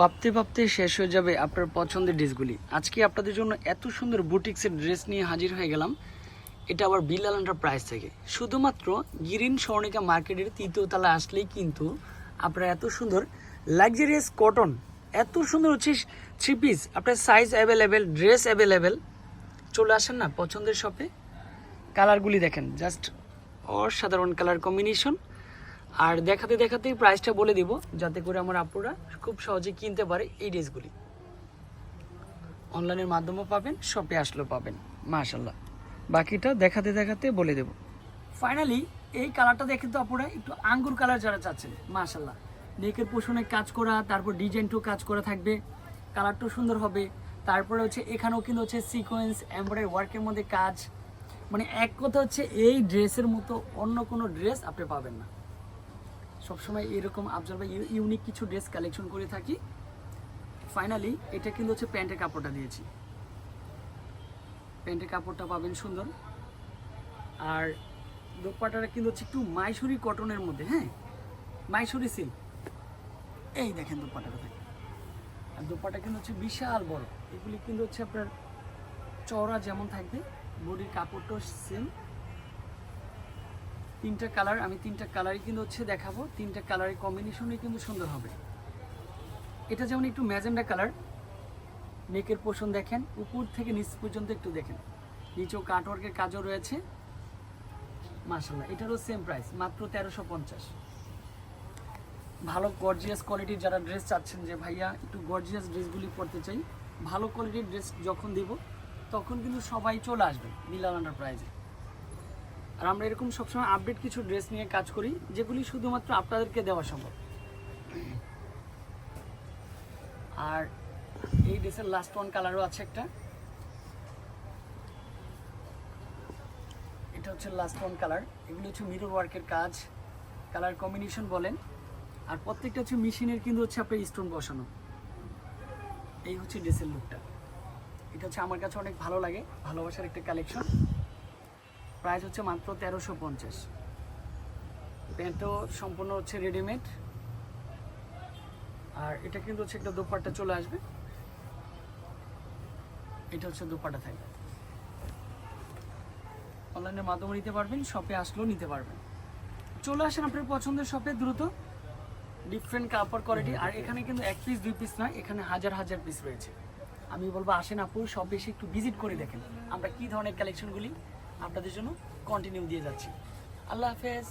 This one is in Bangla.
ভাবতে ভাবতে শেষ হয়ে যাবে আপনার পছন্দের ড্রেসগুলি। আজকে আপনাদের জন্য এত সুন্দর বুটিক্সের ড্রেস নিয়ে হাজির হয়ে গেলাম। এটা আবার বিল্লাল প্রাইস থেকে। শুধুমাত্র গিরিন স্বর্ণিকা মার্কেটের তৃতীয় তলা আসলেই কিন্তু আপনারা এত সুন্দর লাক্সারিয়াস কটন এত সুন্দর হচ্ছে থ্রি পিস আপনার সাইজ অ্যাভেলেবেল ড্রেস অ্যাভেলেবেল চলে আসেন না পছন্দের শপে কালারগুলি দেখেন জাস্ট অসাধারণ কালার কম্বিনেশন আর দেখাতে দেখাতেই প্রাইসটা বলে দিব, যাতে করে আমার আপুরা খুব সহজে কিনতে পারে এই ড্রেসগুলি। অনলাইনের মাধ্যমেও পাবেন শপে আসলেও পাবেন মাশাল্লাহ বাকিটা দেখাতে দেখাতে বলে দেব। ফাইনালি এই কালারটা দেখে তো আপুরা, একটু আঙ্গুর কালার যারা চাচ্ছেন মাশাল্লাহ নেকের পোষণে কাজ করা, তারপর ডিজাইনটাও কাজ করা থাকবে কালারটাও সুন্দর হবে। তারপরে হচ্ছে, এখানেও কিন্তু হচ্ছে সিকোয়েন্স এমব্রয়ডারি ওয়ার্কের মধ্যে কাজ। মানে এক কথা হচ্ছে, এই ড্রেসের মতো অন্য কোনো ড্রেস আপনি পাবেন না। সবসময় এরকম আফজল ইউনিক কিছু ড্রেস কালেকশন করে থাকি। ফাইনালি এটা কিন্তু হচ্ছে প্যান্টের কাপড়টা দিয়েছি। প্যান্টের কাপড়টা পাবেন সুন্দর। আর দোপাটাটা কিন্তু হচ্ছে একটু মাইসুরি কটনের মধ্যে হ্যাঁ? মাইসুরি সিল্ক এই দেখেন দোপাটাটা থাকে আর দোপাটা কিন্তু হচ্ছে বিশাল বড়। এগুলি কিন্তু হচ্ছে আপনার চওড়া যেমন থাকবে, বডির কাপড়টাও সেম তিনটা কালার আমি তিনটা কালারই কিন্তু হচ্ছে দেখাবো। তিনটা কালারের কম্বিনেশনই কিন্তু সুন্দর হবে। এটা যেমন একটু ম্যাজেন্ডা কালার নেকের পোষণ দেখেন, উপর থেকে নিচ পর্যন্ত একটু দেখেন। নিচেও কাটওয়ার্কের কাজও রয়েছে। মাসাল্লাহ এটারও সেম প্রাইস মাত্র তেরোশো পঞ্চাশ। ভালো গর্জিয়াস কোয়ালিটির যারা ড্রেস চাচ্ছেন যে, ভাইয়া, একটু গর্জিয়াস ড্রেসগুলি পরতে চাই। ভালো কোয়ালিটির ড্রেস যখন দিব, তখন কিন্তু সবাই চলে আসবে বিলাল আন্ডার প্রাইজে আর আমরা এরকম সবসময় আপডেট কিছু ড্রেস নিয়ে কাজ করি, যেগুলি শুধুমাত্র আপনাদেরকে দেওয়া সম্ভব। আর এই ড্রেসের লাস্ট ওয়ান কালারও আছে একটা। এটা হচ্ছে লাস্ট ওয়ান কালার এগুলো হচ্ছে মিরর ওয়ার্কের কাজ কালার কম্বিনেশন বলেন। আর প্রত্যেকটা হচ্ছে মেশিনের কিন্তু হচ্ছে আপনার স্টোন বসানো। এই হচ্ছে ড্রেসের লুকটা এটা হচ্ছে আমার কাছে অনেক ভালো লাগে, ভালোবাসার একটা কালেকশন প্রাইস হচ্ছে মাত্র তেরোশো পঞ্চাশ। প্যান্টও সম্পূর্ণ হচ্ছে রেডিমেড। আর এটা কিন্তু হচ্ছে একটা দোপাট্টা চলে আসবে। এটা হচ্ছে দোপাট্টা থাকবে। অনলাইনের মাধ্যমে নিতে পারবেন শপে আসলেও নিতে পারবেন। চলে আসেন আপনার পছন্দের শপে দ্রুত। ডিফারেন্ট কাপড় কোয়ালিটি আর এখানে কিন্তু এক পিস দুই পিস নয় এখানে হাজার হাজার পিস রয়েছে। আমি বলব আসেন আপু সব এসে একটু ভিজিট করে দেখেন। আমরা কি ধরনের কালেকশনগুলি আপনাদের জন্য কন্টিনিউ দিয়ে যাচ্ছি। আল্লাহ হাফেজ।